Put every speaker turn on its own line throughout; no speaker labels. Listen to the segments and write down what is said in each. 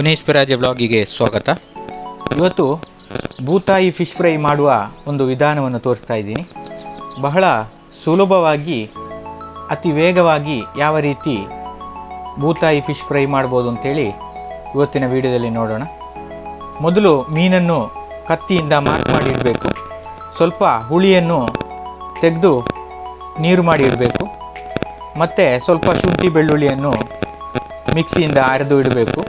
ಉನೇಶ್ ಪರಾಜೆ ವ್ಲಾಗಿಗೆ ಸ್ವಾಗತ. ಇವತ್ತು ಬೂತಾಯಿ ಫಿಶ್ ಫ್ರೈ ಮಾಡುವ ಒಂದು ವಿಧಾನವನ್ನು ತೋರಿಸ್ತಾ ಇದ್ದೀನಿ. ಬಹಳ ಸುಲಭವಾಗಿ, ಅತಿ ವೇಗವಾಗಿ ಯಾವ ರೀತಿ ಬೂತಾಯಿ ಫಿಶ್ ಫ್ರೈ ಮಾಡ್ಬೋದು ಅಂತೇಳಿ ಇವತ್ತಿನ ವಿಡಿಯೋದಲ್ಲಿ ನೋಡೋಣ. ಮೊದಲು ಮೀನನ್ನು ಕತ್ತಿಯಿಂದ ಮಾರ್ಕ್ ಮಾಡಿ ಇಡಬೇಕು ಸ್ವಲ್ಪ ಹುಳಿಯನ್ನು ತೆಗೆದು ನೀರು ಮಾಡಿ ಇಡಬೇಕು ಮತ್ತು ಸ್ವಲ್ಪ ಶುಂಠಿ ಬೆಳ್ಳುಳ್ಳಿಯನ್ನು ಮಿಕ್ಸಿಯಿಂದ ಅರೆದು ಇಡಬೇಕು.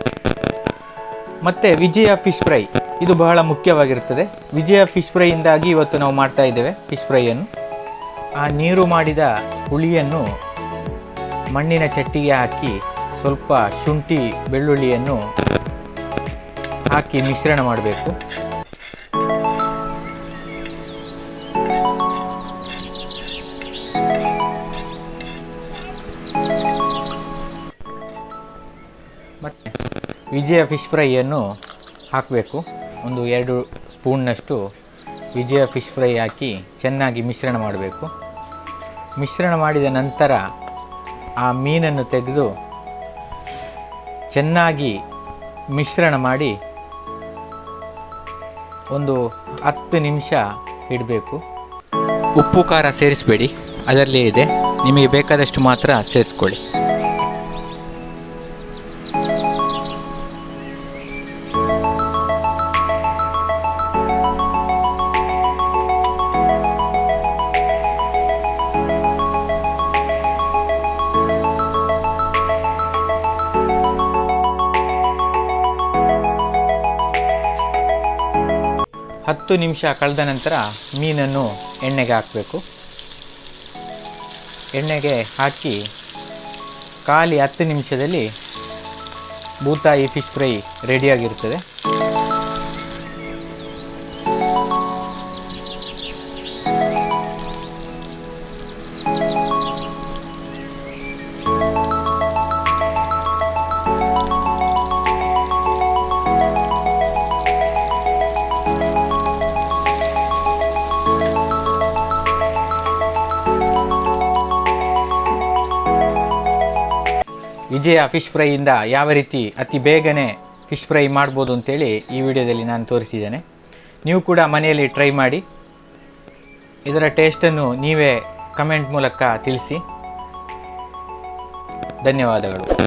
ಮತ್ತು ವಿಜಯ ಫಿಶ್ ಫ್ರೈ. ಇದು ಬಹಳ ಮುಖ್ಯವಾಗಿರುತ್ತದೆ. ವಿಜಯ ಫಿಶ್ ಫ್ರೈಯಿಂದಾಗಿ ಇವತ್ತು ನಾವು ಮಾಡ್ತಾ ಇದ್ದೇವೆ ಫಿಶ್ ಫ್ರೈಯನ್ನು. ಆ ನೀರು ಮಾಡಿದ ಹುಳಿಯನ್ನು ಮಣ್ಣಿನ ಚಟ್ಟಿಗೆ ಹಾಕಿ ಸ್ವಲ್ಪ ಶುಂಠಿ, ಬೆಳ್ಳುಳ್ಳಿಯನ್ನು ಹಾಕಿ ಮಿಶ್ರಣ ಮಾಡಬೇಕು. ಮತ್ತು ವಿಜಯ ಫಿಶ್ ಫ್ರೈಯನ್ನು ಹಾಕಬೇಕು. ಒಂದು ಎರಡು ಸ್ಪೂನ್ನಷ್ಟು ವಿಜಯ ಫಿಶ್ ಫ್ರೈ ಹಾಕಿ ಚೆನ್ನಾಗಿ ಮಿಶ್ರಣ ಮಾಡಬೇಕು. ಮಿಶ್ರಣ ಮಾಡಿದ ನಂತರ ಆ ಮೀನನ್ನು ತೆಗೆದು ಚೆನ್ನಾಗಿ ಮಿಶ್ರಣ ಮಾಡಿ ಒಂದು ಹತ್ತು ನಿಮಿಷ ಇಡಬೇಕು. ಉಪ್ಪು, ಖಾರ ಸೇರಿಸಬೇಡಿ. ಅದರಲ್ಲೇ ಇದೆ. ನಿಮಗೆ ಬೇಕಾದಷ್ಟು ಮಾತ್ರ ಸೇರಿಸ್ಕೊಳ್ಳಿ. ಹತ್ತು ನಿಮಿಷ ಕಳೆದ ನಂತರ ಮೀನನ್ನು ಎಣ್ಣೆಗೆ ಹಾಕಬೇಕು. ಎಣ್ಣೆಗೆ ಹಾಕಿ ಖಾಲಿ ಹತ್ತು ನಿಮಿಷದಲ್ಲಿ ಬೂತಾಯಿ ಫಿಶ್ ಫ್ರೈ ರೆಡಿಯಾಗಿರ್ತದೆ ವಿಜಯ ಫಿಶ್ ಫ್ರೈಯಿಂದ ಯಾವ ರೀತಿ ಅತಿ ಬೇಗನೆ ಫಿಶ್ ಫ್ರೈ ಮಾಡ್ಬೋದು ಅಂತೇಳಿ ಈ ವಿಡಿಯೋದಲ್ಲಿ ನಾನು ತೋರಿಸಿದ್ದೇನೆ. ನೀವು ಕೂಡ ಮನೆಯಲ್ಲಿ ಟ್ರೈ ಮಾಡಿ. ಇದರ ಟೇಸ್ಟನ್ನು ನೀವೇ ಕಮೆಂಟ್ ಮೂಲಕ ತಿಳಿಸಿ. ಧನ್ಯವಾದಗಳು.